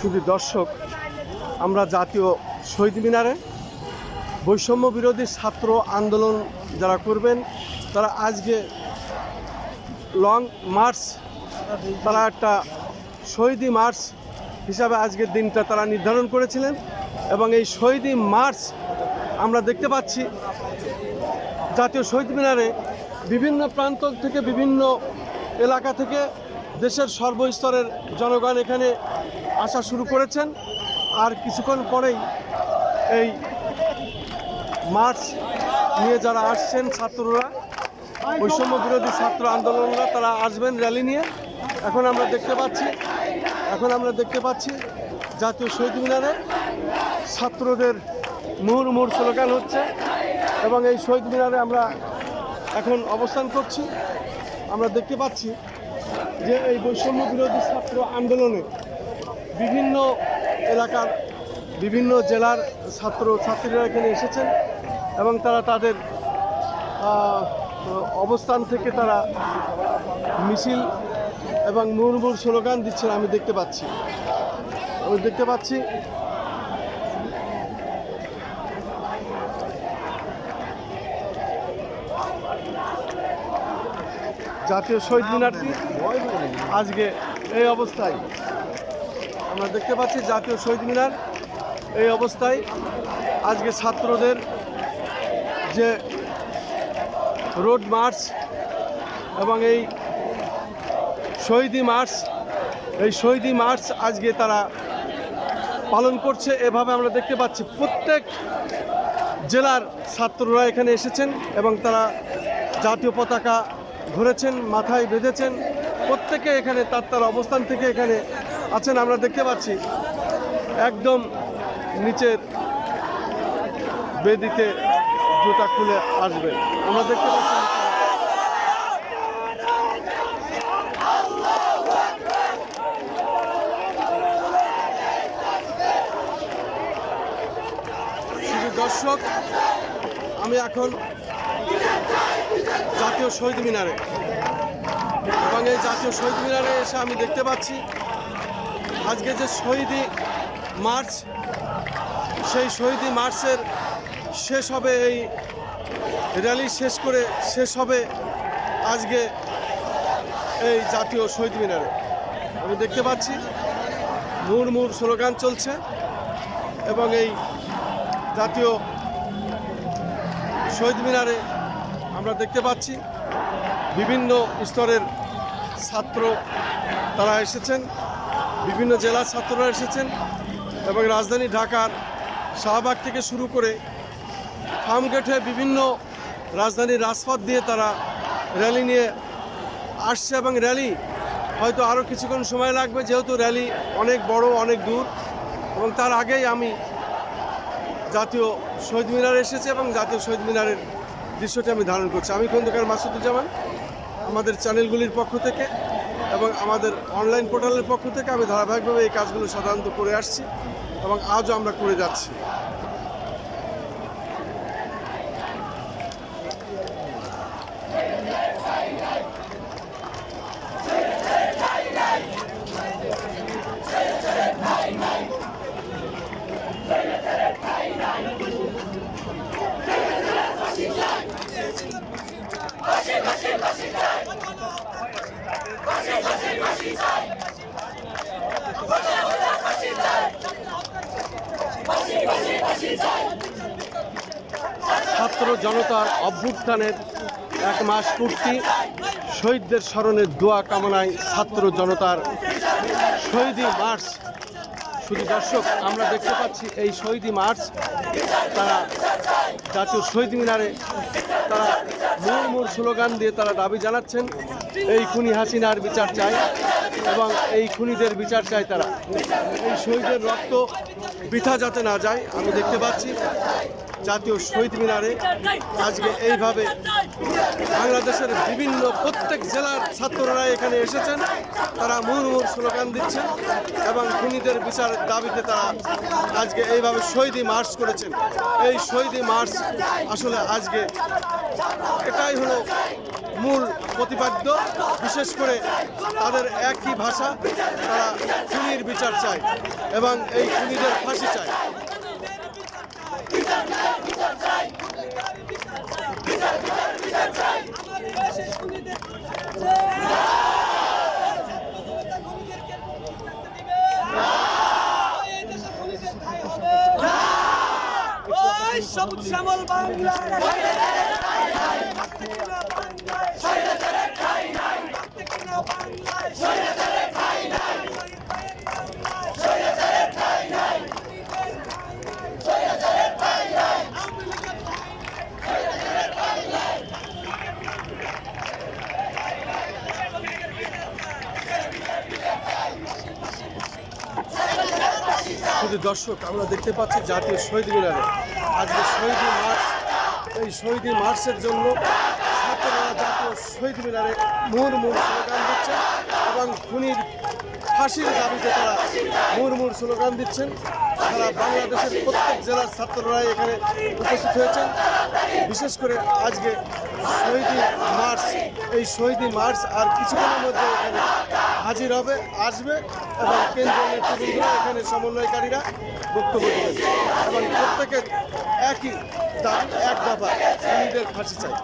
শুধু দর্শক, আমরা জাতীয় শহীদ মিনারে বৈষম্য বিরোধী ছাত্র আন্দোলন যারা করবেন, তারা আজকে লং মার্চ, তারা একটা শহীদি মার্চ হিসাবে আজকের দিনটা তারা নির্ধারণ করেছিলেন এবং এই শহীদি মার্চ আমরা দেখতে পাচ্ছি জাতীয় শহীদ মিনারে বিভিন্ন প্রান্ত থেকে বিভিন্ন এলাকা থেকে দেশের সর্বস্তরের জনগণ এখানে আসা শুরু করেছেন। আর কিছুক্ষণ পরেই এই মার্চ নিয়ে যারা আসছেন ছাত্ররা, বৈষম্য বিরোধী ছাত্র আন্দোলনরা, তারা আসবেন র্যালি নিয়ে। এখন আমরা দেখতে পাচ্ছি, এখন আমরা দেখতে পাচ্ছি জাতীয় শহীদ মিনারে ছাত্রদের মুহুর মুহুর স্লোগান হচ্ছে এবং এই শহীদ মিনারে আমরা এখন অবস্থান করছি। আমরা দেখতে পাচ্ছি যে এই বৈষম্য বিরোধী ছাত্র আন্দোলনে বিভিন্ন এলাকার বিভিন্ন জেলার ছাত্র ছাত্রীরা এখানে এসেছেন এবং তারা তাদের অবস্থান থেকে তারা মিছিল এবং মুরমুর স্লোগান দিচ্ছেন আমি দেখতে পাচ্ছি। আমি দেখতে পাচ্ছি জাতীয় শহীদ মিনারটি আজকে এই অবস্থায় আমরা দেখতে পাচ্ছি জাতীয় শহীদ মিনার এই অবস্থায় আজকে ছাত্রদের যে রোড মার্চ এবং এই শহীদি মার্চ, এই শহীদি মার্চ আজকে তারা পালন করছে। এভাবে আমরা দেখতে পাচ্ছি প্রত্যেক জেলার ছাত্ররা এখানে এসেছেন এবং তারা জাতীয় পতাকা ধরেছেন, মাথায় বেঁধেছেন। প্রত্যেকে এখানে তার তার অবস্থান থেকে এখানে আছেন, আমরা দেখতে পাচ্ছি। একদম নিচের বেদিতে জুতা খুলে আসবেন। আমরা দেখতে পাচ্ছি দর্শক, আমি এখন জাতীয় শহীদ মিনারে। এবং এই জাতীয় শহীদ মিনারে এসে আমি দেখতে পাচ্ছি, আজকে যে শহীদি মার্চ, সেই শহীদি মার্চের শেষ হবে এই র্যালি শেষ করে শেষ হবে আজকে এই জাতীয় শহীদ মিনারে। আমি দেখতে পাচ্ছি, মুর মুর স্লোগান চলছে এবং এই জাতীয় শহীদ মিনারে আমরা দেখতে পাচ্ছি। বিভিন্ন স্তরের ছাত্র তারা এসেছেন, বিভিন্ন জেলার ছাত্ররা এসেছেন এবং রাজধানী ঢাকার শাহবাগ থেকে শুরু করে ফার্মগেটে বিভিন্ন রাজধানীর রাজপথ দিয়ে তারা র্যালি নিয়ে আসছে এবং র্যালি হয়তো আরও কিছুক্ষণ সময় লাগবে, যেহেতু র্যালি অনেক বড়, অনেক দূর এবং তার আগেই আমি জাতীয় শহীদ মিনারে এসেছে এবং জাতীয় শহীদ মিনারের দৃশ্যটি আমি ধারণ করছি। আমি খন্দকার মাসুদুজ্জামান, আমাদের চ্যানেলগুলির পক্ষ থেকে এবং আমাদের অনলাইন পোর্টালের পক্ষ থেকে আমি ধারাবাহিকভাবে এই কাজগুলো সাধারণত করে আসছি এবং আজও আমরা করে যাচ্ছি। ছাত্র জনতার অভ্যুত্থানের এক মাস পূর্তি শহীদদের স্মরণে দোয়া কামনায় ছাত্র জনতার শহীদি মার্চ। শুধু দর্শক, আমরা দেখতে পাচ্ছি এই শহীদি মার্চ, তারা জাতীয় শহীদ মিনারে তারা মূল মূল স্লোগান দিয়ে তারা দাবি জানাচ্ছেন। এই খুনি হাসিনার বিচার চায় এবং এই খুনিদের বিচার চায় তারা। এই শহীদের রক্ত বৃথা যাতে না যায়, আমি দেখতে পাচ্ছি জাতীয় শহীদ মিনারে আজকে এইভাবে বাংলাদেশের বিভিন্ন প্রত্যেক জেলার ছাত্ররা এখানে এসেছেন। তারা মুহুর্মুর স্লোগান দিচ্ছেন এবং খুনিদের বিচারের দাবিতে তারা আজকে এইভাবে শহীদি মার্চ করেছেন। এই শহীদি মার্চ আসলে আজকে এটাই হলো মূল প্রতিপাদ্য, বিশেষ করে তাদের একই ভাষা তারা খুনির বিচার চায় এবং এই খুনিদের ফাঁসি চায়। সবুজ শ্যামল বাংলা দর্শক আমরা দেখতে পাচ্ছি জাতীয় শহীদ মিনারে। আজকে শহীদ মার্চ এই শহীদ মার্চের জন্য শহীদ মিনারে মুহুর্মুর স্লোগান দিচ্ছেন এবং খুনির ফাঁসির দাবিতে তারা মুহুর্মুর স্লোগান দিচ্ছেন। তারা বাংলাদেশের প্রত্যেক জেলার ছাত্ররাই এখানে উপস্থিত হয়েছেন। বিশেষ করে আজকে শহীদ মার্চ, এই শহীদ মার্চ আর কিছুক্ষণের মধ্যে এখানে হাজির হবে, আসবে এবং কেন্দ্রীয় নেতৃবৃন্দ এখানে সমন্বয়কারীরা বক্তব্য দেবেন। এবং প্রত্যেকের একই দাম এক দফা খুনিদের ফাঁসি চাই।